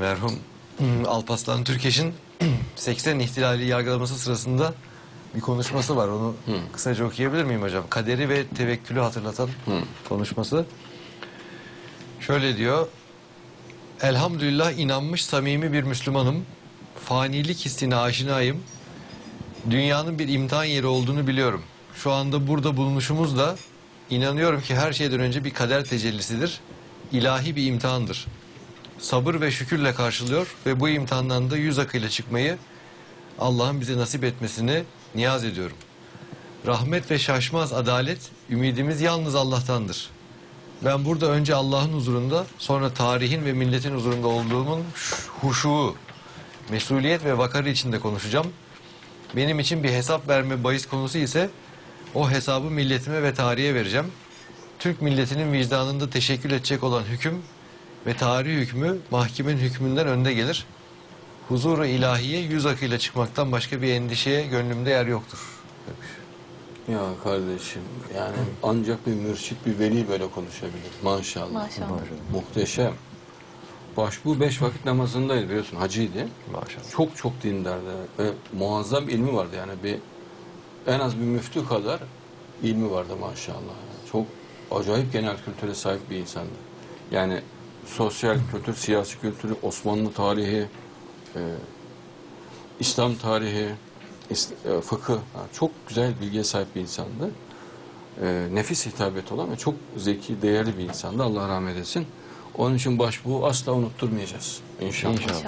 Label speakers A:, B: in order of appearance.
A: merhum Alpaslan Türkeş'in 80 ihtilali yargılaması sırasında bir konuşması var. Onu kısaca okuyabilir miyim hocam? Kaderi ve tevekkülü hatırlatan konuşması. Şöyle diyor. Elhamdülillah inanmış samimi bir Müslümanım. Fanilik hissine aşinayım. Dünyanın bir imtihan yeri olduğunu biliyorum. Şu anda burada bulunuşumuz da inanıyorum ki her şeyden önce bir kader tecellisidir. İlahi bir imtihandır. Sabır ve şükürle karşılıyor ve bu imtihandan da yüz akıyla çıkmayı Allah'ın bize nasip etmesini niyaz ediyorum. Rahmet ve şaşmaz adalet ümidimiz yalnız Allah'tandır. Ben burada önce Allah'ın huzurunda sonra tarihin ve milletin huzurunda olduğumun huşu, mesuliyet ve vakarı içinde konuşacağım. Benim için bir hesap verme bahis konusu ise o hesabı milletime ve tarihe vereceğim. Türk milletinin vicdanında teşekkül edecek olan hüküm ve tarih hükmü mahkemenin hükmünden önde gelir. Huzuru ilahiye yüz akıyla çıkmaktan başka bir endişeye gönlümde yer yoktur. demiş.
B: Ya kardeşim yani ancak bir mürşit bir veli böyle konuşabilir. Maşallah.
C: Maşallah.
B: Muhteşem. Başbu beş vakit namazındaydı biliyorsun hacıydı.
A: Maşallah.
B: Çok çok dindardı ve muazzam ilmi vardı yani bir en az bir müftü kadar ilmi vardı maşallah. Çok acayip genel kültüre sahip bir insandı. Yani sosyal kültür, siyasi kültürü, Osmanlı tarihi, e, İslam tarihi, is- e, fıkıh ha, çok güzel bilgiye sahip bir insandı. E, nefis hitabet olan ve çok zeki, değerli bir insandı. Allah rahmet etsin. Onun için başbuğu asla unutturmayacağız. İnşallah.
A: İnşallah.